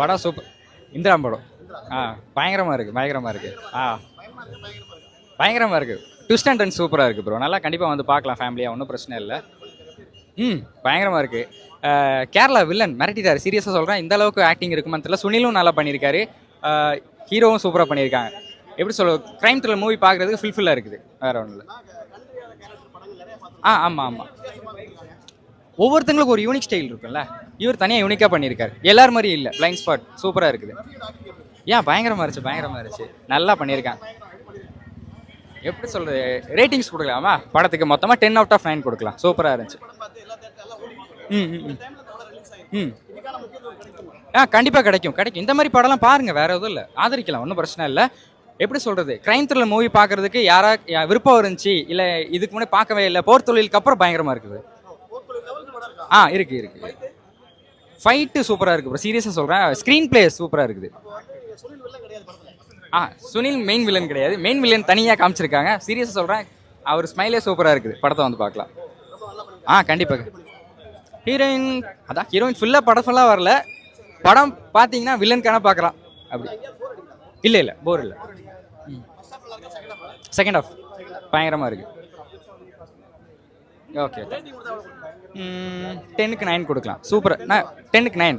படம் சூப்பர் இந்திரா படம். ஆ பயங்கரமாக இருக்குது பயங்கரமாக இருக்குது ஆ. பயங்கரமாக இருக்குது ட்விஸ்ட் அண்ட் டர்ன் சூப்பராக இருக்குது ப்ரோ நல்லா கண்டிப்பாக வந்து பார்க்கலாம் ஃபேமிலியாக ஒன்றும் பிரச்சனை இல்லை. ம் பயங்கரமாக இருக்குது கேரளா வில்லன் மிரட்டிட்டார். சீரியஸாக சொல்கிறேன் இந்த அளவுக்கு ஆக்டிங் இருக்குமான்னு தெரியல. சுனிலும் நல்லா பண்ணியிருக்காரு. ஹீரோவும் சூப்பராக பண்ணியிருக்காங்க. எப்படி சொல்ல க்ரைம் த்ரில் மூவி பார்க்குறதுக்கு ஃபுல்ஃபில்லாக இருக்குது. வேறு ஒன்றும் இல்லை. ஆ ஆமாம் ஆமாம் ஒவ்வொருத்தங்களுக்கும் ஒரு யூனிக் ஸ்டைல் இருக்கும்ல. இவர் தனியாக யூனிக்காக பண்ணியிருக்காரு. எல்லார் மாதிரியும் இல்லை. பிளைண்ட் ஸ்பாட் சூப்பராக இருக்குது. ஏன்? பயங்கரமாக இருந்துச்சு பயங்கரமாக இருந்துச்சு. நல்லா பண்ணியிருக்காங்க. எப்படி சொல்கிறது ரேட்டிங்ஸ் கொடுக்கலாமா? படத்துக்கு மொத்தமாக டென் அவுட் ஆஃப் நைன் கொடுக்கலாம். சூப்பராக இருந்துச்சு. ம் ம் ம். ம். ஆ கண்டிப்பாக கிடைக்கும். கிடைக்கும். இந்த மாதிரி படம்லாம் பாருங்கள் வேறு எதுவும் இல்லை. ஆதரிக்கலாம். ஒன்றும் பிரச்சனை இல்லை. எப்படி சொல்கிறது க்ரைம் த்ரில்லர் மூவி பார்க்குறதுக்கு யாரா யா- விருப்பம் இருந்துச்சு? இல்லை இதுக்கு முன்னாடி பார்க்கவே இல்லை. போர் தொழிலுக்கு அப்புறம் பயங்கரமாக இருக்குது. ஆ இருக்கு இருக்கு. ஃபைட்டு சூப்பராக இருக்குது. ப்ரோ சீரியஸாக சொல்கிறேன் ஸ்க்ரீன் பிளே சூப்பராக இருக்குது ஆ சுனில் மெயின் வில்லன் கிடையாது. மெயின் வில்லன் தனியாக காமிச்சிருக்காங்க. சீரியஸாக சொல்கிறேன் அவர் ஸ்மைலே சூப்பராக இருக்குது. படத்தை வந்து பார்க்கலாம். ஆ கண்டிப்பாக ஹீரோயின் அதான் ஹீரோயின் ஃபுல்லாக படம் ஃபுல்லாக வரல. படம் பார்த்தீங்கன்னா வில்லனுக்கான பார்க்கலாம் அப்படி. இல்லை இல்லை போர் இல்லை. செகண்ட் ஆஃப் பயங்கரமாக இருக்குது ஓகே டென்னுக்கு நைன் கொடுக்கலாம். சூப்பர். நான் டென்னுக்கு நைன்